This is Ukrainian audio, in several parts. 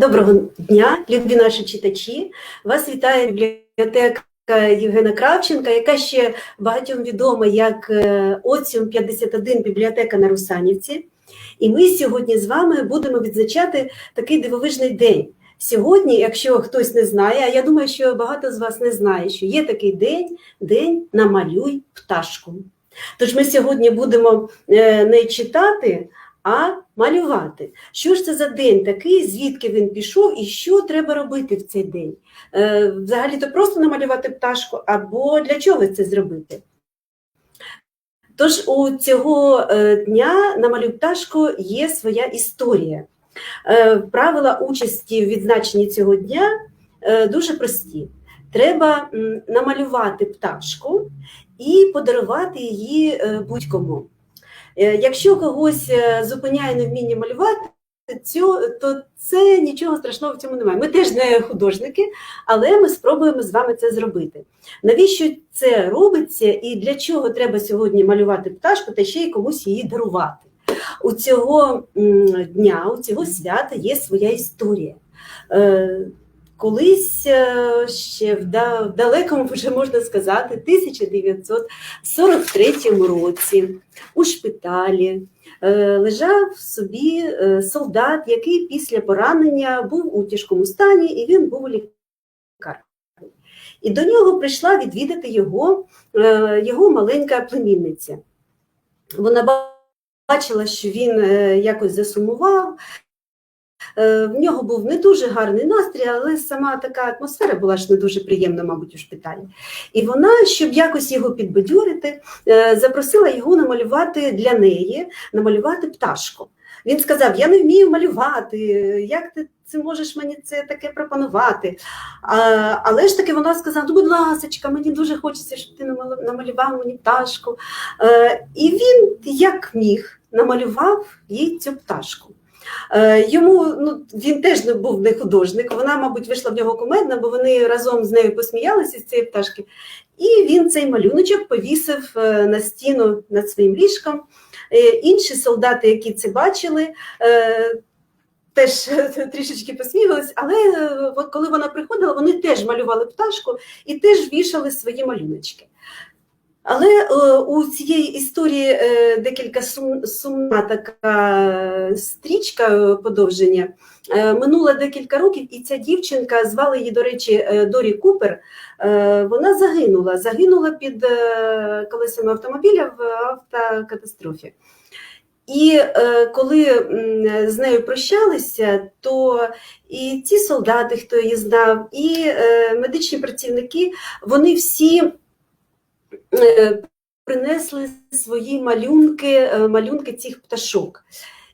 Доброго дня, любі наші читачі. Вас вітає бібліотека Євгена Кравченка, яка ще багатьом відома як е, Оціум 51 бібліотека на Русанівці. І ми сьогодні з вами будемо відзначати такий дивовижний день. Сьогодні, якщо хтось не знає, а я думаю, що багато з вас не знає, що є такий день день намалюй пташку. Тож ми сьогодні будемо е, не читати, а малювати. Що ж це за день такий, звідки він пішов і що треба робити в цей день? Е, Взагалі то просто намалювати пташку, або для чого це зробити? Тож у цього е, дня намалюй пташку є своя історія. Е, Правила участі в відзначенні цього дня дуже прості. Треба намалювати пташку і подарувати її будь-кому. Е, Якщо когось е, зупиняє невміння малювати, цю- то це нічого страшного в цьому немає. Ми теж не художники, але ми спробуємо з вами це зробити. Навіщо це робиться і для чого треба сьогодні малювати пташку та ще й комусь її дарувати? У цього дня, у цього свята є своя історія. Колись е, ще в далекому, вже можна сказати, 1943 році у шпиталі е, лежав собі е, солдат, який після поранення був у тяжкому стані, і він був у лікарні. І до нього прийшла відвідати його, його маленька племінниця. Вона бачила, що він якось засумував. Е, В нього був не дуже гарний настрій, але сама така атмосфера була ж не дуже приємна, мабуть, у шпиталі. І вона, щоб якось його підбадьорити, е, запросила його намалювати для неї, намалювати пташку. Він сказав: Я не вмію малювати, як ти це можеш мені це таке пропонувати? А, але ж таки вона сказала: ну, будь ласочка, мені дуже хочеться, щоб ти намалював мені пташку. Е, і він, як міг, намалював їй цю пташку. Е, Йому ну, він теж не був не художник, вона, мабуть, вийшла в нього кумедна, бо вони разом з нею посміялися з цієї пташки. І він цей малюночок повісив е, на стіну над своїм ліжком. Е, Інші солдати, які це бачили, теж трішечки посміялись, але коли вона приходила, вони теж малювали пташку і теж вішали свої малюночки. Але е, у цієї історії е, декілька сум, сумна така стрічка е, подовження. Минуло декілька років, і ця дівчинка звали її, до речі, Дорі Купер. Вона загинула. Загинула під колесами автомобіля в автокатастрофі. І коли з нею прощалися, то і ці солдати, хто її знав, і медичні працівники, вони всі принесли свої малюнки, е, малюнки цих пташок.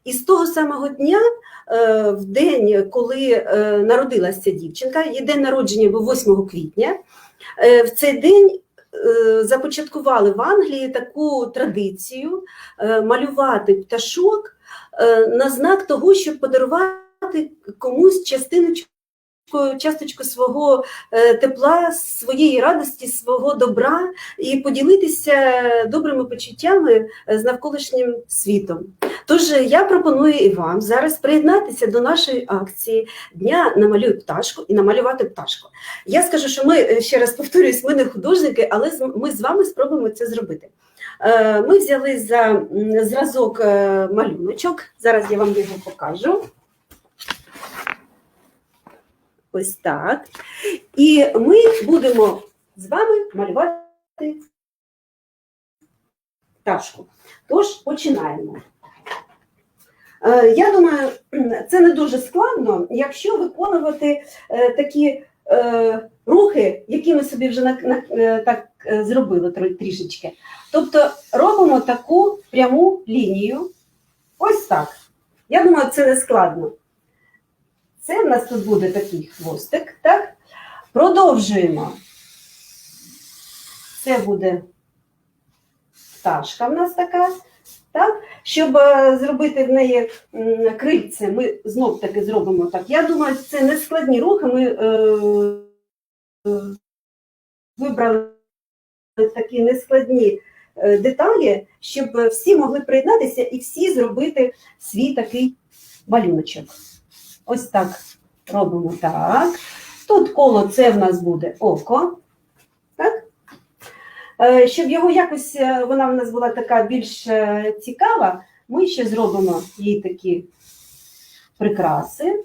І з того самого дня, е, в день, коли е, народилася дівчинка, її день народження був 8 квітня, е, в цей день е, започаткували в Англії таку традицію е, малювати пташок е, на знак того, щоб подарувати комусь частиночку. Часточку свого е, тепла, своєї радості, свого добра і поділитися добрими почуттями е, з навколишнім світом. Тож я пропоную і вам зараз приєднатися до нашої акції Дня намалюй пташку і намалювати пташку. Я скажу, що ми е, ще раз повторюсь, ми не художники, але ми з вами спробуємо це зробити. Е, Ми взяли за зразок е, малюночок. Зараз я вам його покажу. Ось так. І ми будемо з вами малювати пташку. Тож починаємо. Е, Я думаю, це не дуже складно, якщо виконувати е, такі е, рухи, які ми собі вже так зробили трішечки. Тобто робимо таку пряму лінію. Ось так. Я думаю, це не складно. Це в нас тут буде такий хвостик, так? Продовжуємо. Це буде пташка в нас така. Так? Щоб е, зробити в неї крильце, ми знов таки зробимо так. Я думаю, це не складні рухи. Ми е, е, вибрали такі нескладні е, деталі, щоб всі могли приєднатися і всі зробити свій такий малюночок. Ось так. робимо так. Тут коло це в нас буде око. Так? Е, Щоб його якось е, вона в нас була така більш е, цікава, ми ще зробимо їй такі прикраси.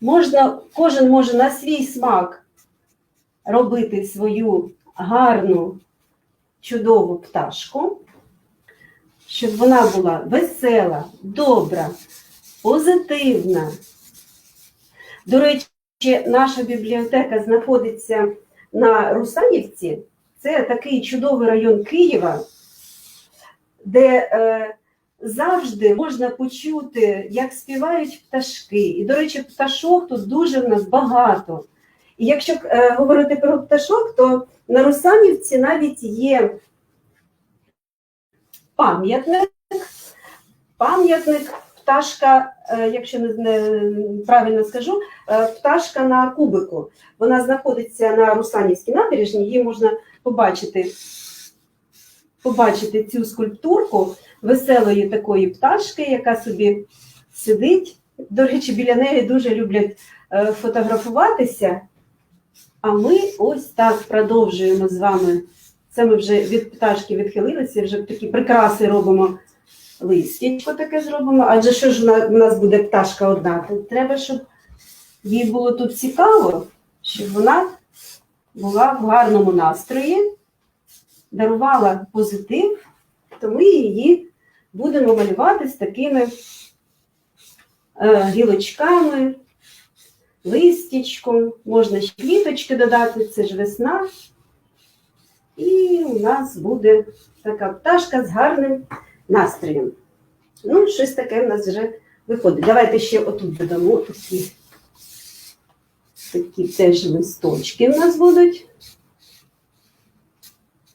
Можна, кожен може на свій смак робити свою гарну, чудову пташку, щоб вона була весела, добра, позитивна. До речі, наша бібліотека знаходиться на Русанівці. Це такий чудовий район Києва, де е, завжди можна почути, як співають пташки. І, до речі, пташок тут дуже в нас багато. І якщо е, говорити про пташок, то на Русанівці навіть є пам'ятник, пам'ятник, пташка, е, якщо не, правильно скажу, е, пташка на кубику. Вона знаходиться на Русанівській набережні, її можна побачити, побачити цю скульптурку веселої такої пташки, яка собі сидить. До речі, біля неї дуже люблять е, фотографуватися. А ми ось так продовжуємо з вами. Це ми вже від пташки відхилилися, вже такі прикраси робимо. Листячко таке зробимо. Адже що ж в нас буде пташка одна? То треба, щоб їй було тут цікаво, щоб вона була в гарному настрої, дарувала позитив, то ми її будемо малювати з такими е, гілочками, листячком, можна ще квіточки додати, це ж весна. І у нас буде така пташка з гарним настроєм. Ну, щось таке в нас вже виходить. Давайте ще отут додамо такі, такі теж листочки в нас будуть.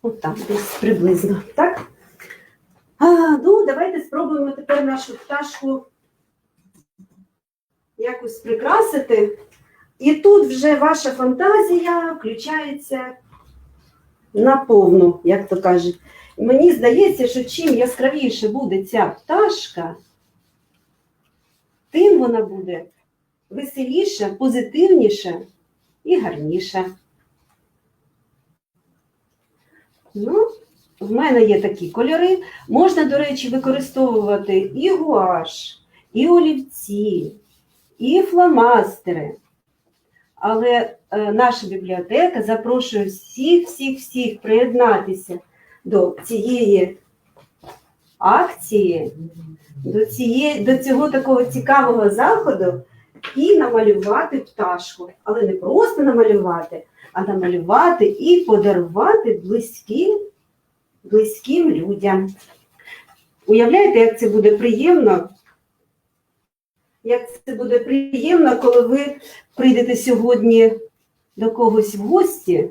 Отак, десь приблизно. Так? А, ну, давайте спробуємо тепер нашу пташку якось прикрасити. І тут вже ваша фантазія включається наповну, як то кажуть. Мені здається, що чим яскравіше буде ця пташка, тим вона буде веселіша, позитивніша і гарніша. Ну, в мене є такі кольори. Можна, до речі, використовувати і гуаш, і олівці, і фломастери. Але е, наша бібліотека запрошує всіх, всіх, всіх приєднатися до цієї акції, до, цієї, до цього такого цікавого заходу і намалювати пташку. Але не просто намалювати, а намалювати і подарувати близьким, близьким людям. Уявляєте, як це буде приємно? Як це буде приємно, коли ви прийдете сьогодні до когось в гості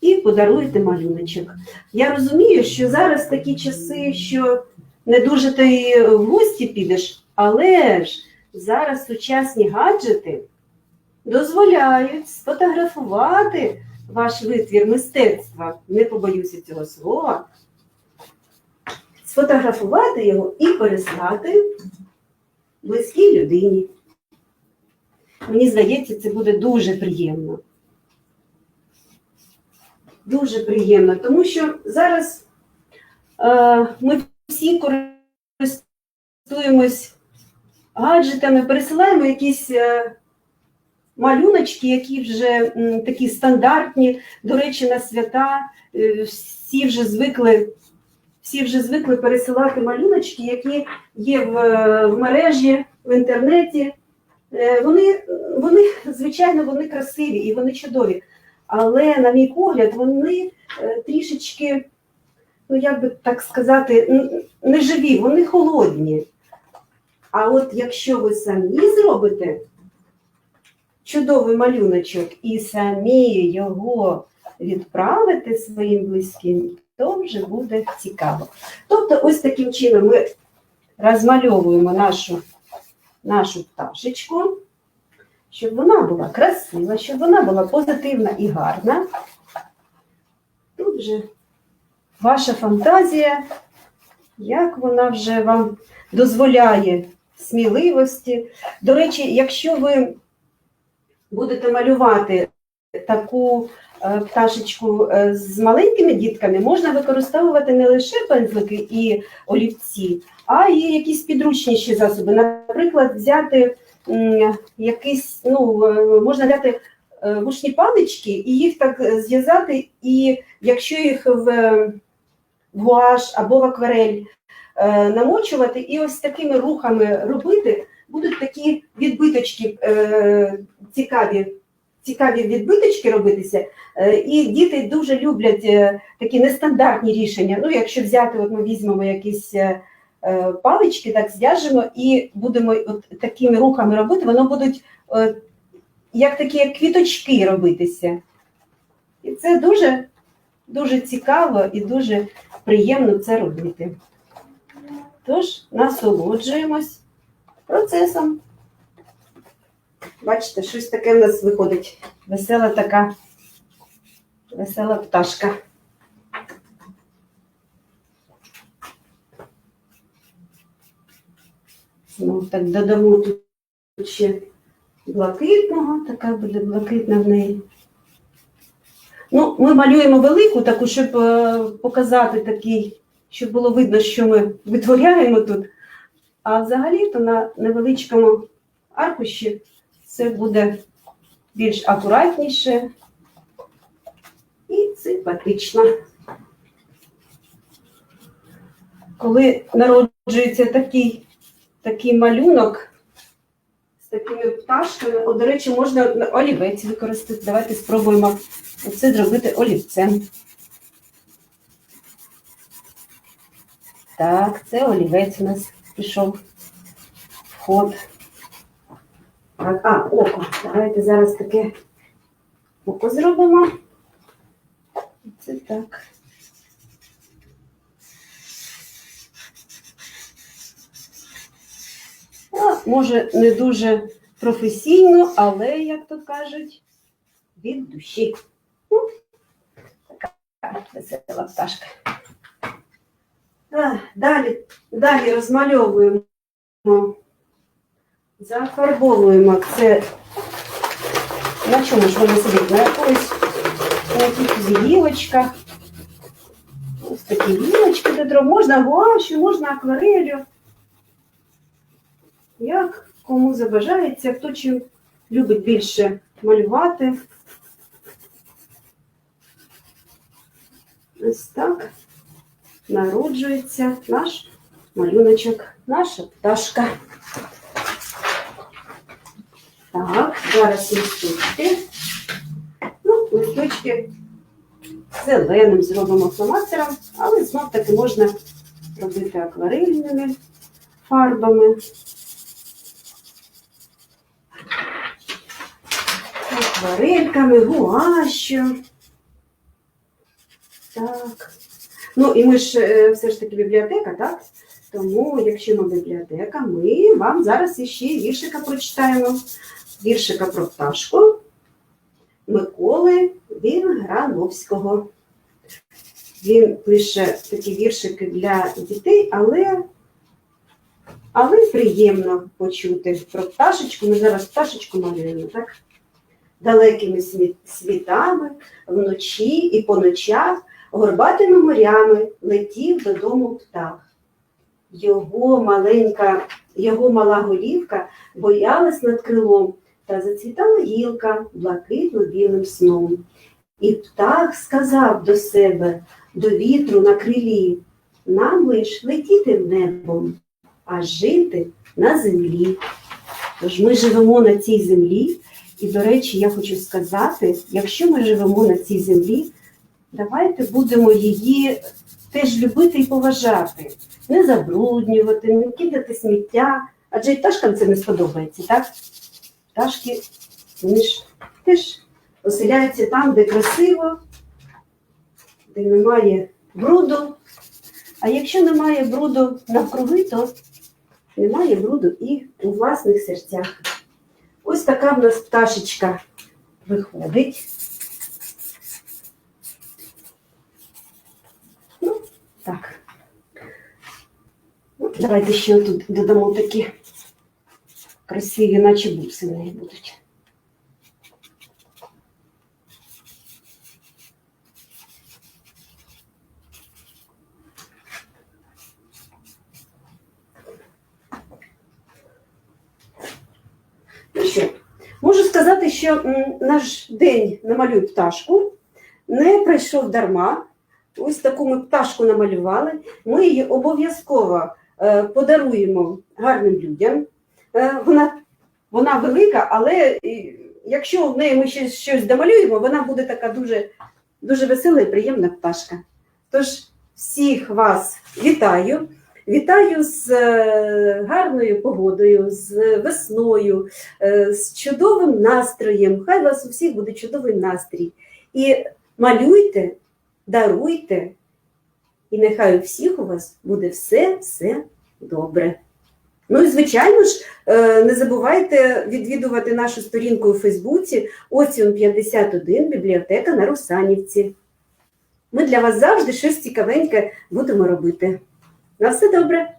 і подаруєте малюночок. Я розумію, що зараз такі часи, що не дуже ти в гості підеш, але ж зараз сучасні гаджети дозволяють сфотографувати ваш витвір мистецтва, не побоюся цього слова, сфотографувати його і переслати близькій людині. Мені здається, це буде дуже приємно. Дуже приємно, тому що зараз е, ми всі користуємось гаджетами, пересилаємо якісь е, малюночки, які вже м, такі стандартні, до речі, на свята. Е, всі вже звикли. Всі вже звикли пересилати малюночки, які є в, в мережі, в інтернеті. Е, Вони, вони, звичайно, вони красиві і вони чудові. Але, на мій погляд, вони е, трішечки, ну як би так сказати, не живі, вони холодні. А от якщо ви самі зробите чудовий малюночок і самі його відправите своїм близьким, то вже буде цікаво. Тобто, ось таким чином ми розмальовуємо нашу, нашу пташечку, щоб вона була красива, щоб вона була позитивна і гарна. Тут вже ваша фантазія, як вона вже вам дозволяє сміливості. До речі, якщо ви будете малювати таку е, пташечку е, з маленькими дітками, можна використовувати не лише пензлики і олівці, а і якісь підручніші засоби. Наприклад, взяти якийсь, ну, е, можна взяти е, вушні палички і їх так е, зв'язати, і якщо їх в е, гуаш або в акварель е, намочувати, і ось такими рухами робити, будуть такі відбиточки е, цікаві. Цікаві відбиточки робитися, Е, і діти дуже люблять е, такі нестандартні рішення. Ну, якщо взяти, от ми візьмемо якісь е, е, палички, так зв'яжемо і будемо от такими рухами робити, воно будуть е, як такі як квіточки робитися. І це дуже, дуже цікаво і дуже приємно це робити. Тож насолоджуємось процесом. Бачите, щось таке в нас виходить. Весела така, весела пташка. Знову так додамо тут ще блакитного, така буде блакитна в неї. Ну, ми малюємо велику таку, щоб е, показати такий, щоб було видно, що ми витворяємо тут. А взагалі то на невеличкому аркуші це буде більш акуратніше і симпатично. Коли народжується такий, такий малюнок з такими пташками, о, до речі, можна олівець використати. Давайте спробуємо це зробити олівцем. Так, це олівець у нас пішов в ход. Так, а, око. Давайте зараз таке око зробимо. Це так. Може, не дуже професійно, але, як то кажуть, від душі. Така весела пташка. Далі, далі розмальовуємо, зафарбовуємо це. На чому ж воно сидить? На якоїсь на якихось гілочках. Ось такі гілочки де. Можна гуашю, можна акварелью. Як кому забажається, хто чим любить більше малювати. Ось так народжується наш малюночок, наша пташка. Так, зараз листочки. Ну, листочки зеленим зробимо фломастером, але знов таки можна робити акварельними фарбами. Акварельками, гуашю. Так. Ну і ми ж е, все ж таки бібліотека, так? Тому, якщо ми бібліотека, ми вам зараз іще віршика прочитаємо. Віршика про пташку Миколи Вінграновського. Він пише такі віршики для дітей, але, але приємно почути про пташечку. Ми зараз пташечку малюємо, так? Далекими світами, вночі і по ночах, горбатими морями летів додому птах. Його маленька, його мала голівка боялась над крилом, та зацвітала гілка блакитно-білим сном. І птах сказав до себе, до вітру на крилі, нам лиш летіти небом, а жити на землі. Тож ми живемо на цій землі, і, до речі, я хочу сказати, якщо ми живемо на цій землі, давайте будемо її теж любити і поважати, не забруднювати, не кидати сміття, адже і пташкам це не сподобається, так? Пташки, вони ж теж оселяються там, де красиво, де немає бруду. А якщо немає бруду навкруги, то немає бруду і у власних серцях. Ось така в нас пташечка виходить. Ну, так. Ну, Давайте ще тут додамо такі красиві, наче буси в неї будуть. Що наш день намалюй пташку не пройшов дарма. Ось таку ми пташку намалювали. Ми її обов'язково е, подаруємо гарним людям. Е, вона, вона велика, але якщо в неї ми ще щось домалюємо, вона буде така дуже, дуже весела і приємна пташка. Тож всіх вас вітаю. Вітаю з е, гарною погодою, з весною, е, з чудовим настроєм. Хай вас у всіх буде чудовий настрій. І малюйте, даруйте, і нехай у всіх у вас буде все-все добре. Ну і звичайно ж, е, не забувайте відвідувати нашу сторінку у Фейсбуці Оціон 51 бібліотека на Русанівці. Ми для вас завжди щось цікавеньке будемо робити. На все добре!